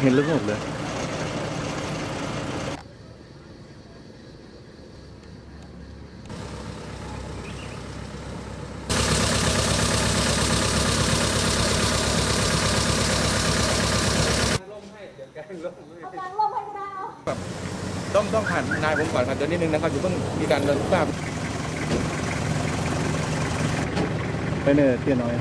เห็นลึกหมดเลย เอากางร่มให้ก็ได้เอาต้องต้องผ่านนายผมก่อนครับเดี๋ยวนิดนึงนะครับอย่าเพิ่งมีการเดินทราบไปเนอเตี้ยน้อย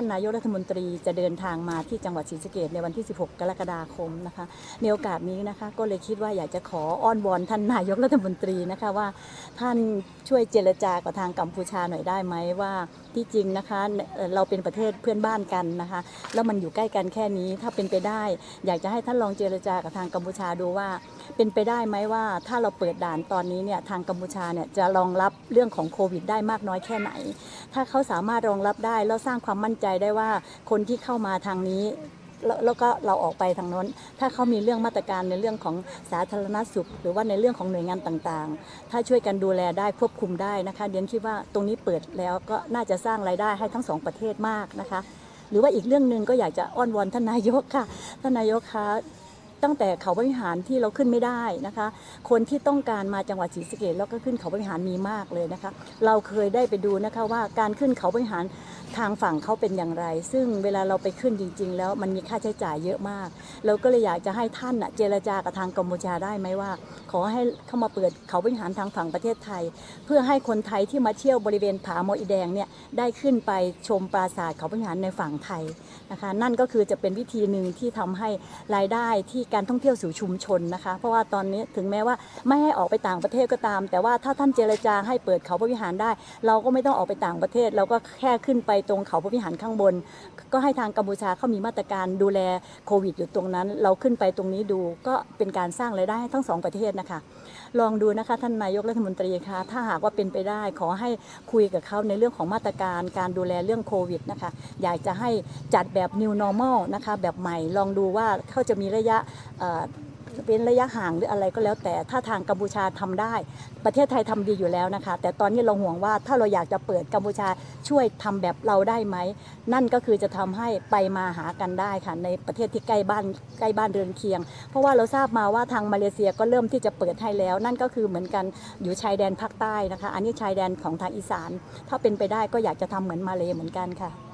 ท่านนายกรัฐมนตรีจะเดินทางมาที่จังหวัดศรีสะเกษในวันที่ 16 กรกฎาคมนะคะในโอกาสนี้นะคะก็เลยคิดว่าอยากจะขออ้อนวอนท่านนายกรัฐมนตรีนะคะว่า ท่านช่วยเจรจากับทางกัมพูชาหน่อยได้ไหมว่าที่จริงนะคะเราเป็นประเทศเพื่อนบ้านกันนะคะแล้วมันอยู่ใกล้กันแค่นี้ถ้าเป็นไปได้ อยากจะให้ท่านลองเจรจากับทางกัมพูชาดูว่า เป็นไปได้ไหมว่าถ้าเราเปิดด่านตอนนี้เนี่ยทางกัมพูชาเนี่ยจะรองรับเรื่องของโควิดได้มากน้อยแค่ไหน ถ้าเขาสามารถรองรับได้แล้วสร้างความมั่นใจได้ว่าคนที่เข้ามาทางนี้แล้วแล้วก็เราออกไปทางโน้น ถ้าเขามีเรื่องมาตรการในเรื่องของสาธารณสุข หรือว่าในเรื่องของหน่วยงานต่างๆ ถ้าช่วยกันดูแลได้ควบคุมได้นะคะ เดียนคิดว่าตรงนี้เปิดแล้วก็น่าจะสร้างรายได้ให้ทั้งสองประเทศมากนะคะ หรือว่าอีกเรื่องหนึ่งก็อยากจะอ้อนวอนท่านนายกค่ะ ท่านนายกคะ ตั้งแต่เขาบริหารที่เราขึ้นไม่ได้นะคะ คนที่ต้องการมาจังหวัดศรีสะเกษแล้วก็ขึ้นเขาบริหารมีมากเลยนะคะ เราเคยได้ไปดูนะคะว่าการขึ้นเขาบริหารทางฝั่งเขาเป็นอย่างไร ซึ่งเวลาเราไปขึ้นจริง ๆ แล้วมันมีค่าใช้จ่ายเยอะมาก เราก็เลยอยากจะให้ท่านเจรจากับทางกัมพูชาได้ไหมว่า ขอให้เข้ามาเปิดเขาบริหารทางฝั่งประเทศไทย เพื่อให้คนไทยที่มาเที่ยวบริเวณผาหมอีแดงเนี่ยได้ขึ้นไปชมปราสาทเขาบริหารในฝั่งไทยนะคะ นั่นก็คือจะเป็นวิธีหนึ่งที่ทำให้รายได้ที่การท่องเที่ยวสู่ชุมชนนะคะ เพราะว่าตอนนี้ถึงแม้ว่าไม่ให้ออกไปต่างประเทศก็ตาม แต่ว่าถ้าท่านเจรจาให้เปิดเขาพระวิหารได้ เราก็ไม่ต้องออกไปต่างประเทศ เราก็แค่ขึ้นไปตรงเขาพระวิหารข้างบน ก็ให้ทางกัมพูชาเขามีมาตรการดูแลโควิดอยู่ตรงนั้น เราขึ้นไปตรงนี้ดูก็เป็นการสร้างรายได้ให้ทั้งสองประเทศนะคะ ลองดูนะคะท่านนายกรัฐมนตรีคะถ้าหากว่าเป็นไปได้ขอให้คุยกับเขาในเรื่องของมาตรการการดูแลเรื่องโควิดนะคะอยากจะให้จัดแบบ new normal นะคะแบบใหม่ลองดูว่าเขาจะมีระยะเป็นระยะห่างหรืออะไรก็แล้วแต่ถ้าทางกัมพูชาทำได้ ประเทศไทยทำดีอยู่แล้วนะคะ แต่ตอนนี้เราห่วงว่าถ้าเราอยากจะเปิดกัมพูชาช่วยทำแบบเราได้ไหม นั่นก็คือจะทำให้ไปมาหากันได้ค่ะ ในประเทศที่ใกล้บ้านใกล้บ้านเรือนเคียง เพราะว่าเราทราบมาว่าทางมาเลเซียก็เริ่มที่จะเปิดให้แล้ว นั่นก็คือเหมือนกันอยู่ชายแดนภาคใต้นะคะ อันนี้ชายแดนของทางอีสาน ถ้าเป็นไปได้ก็อยากจะทำเหมือนมาเลเหมือนกันค่ะ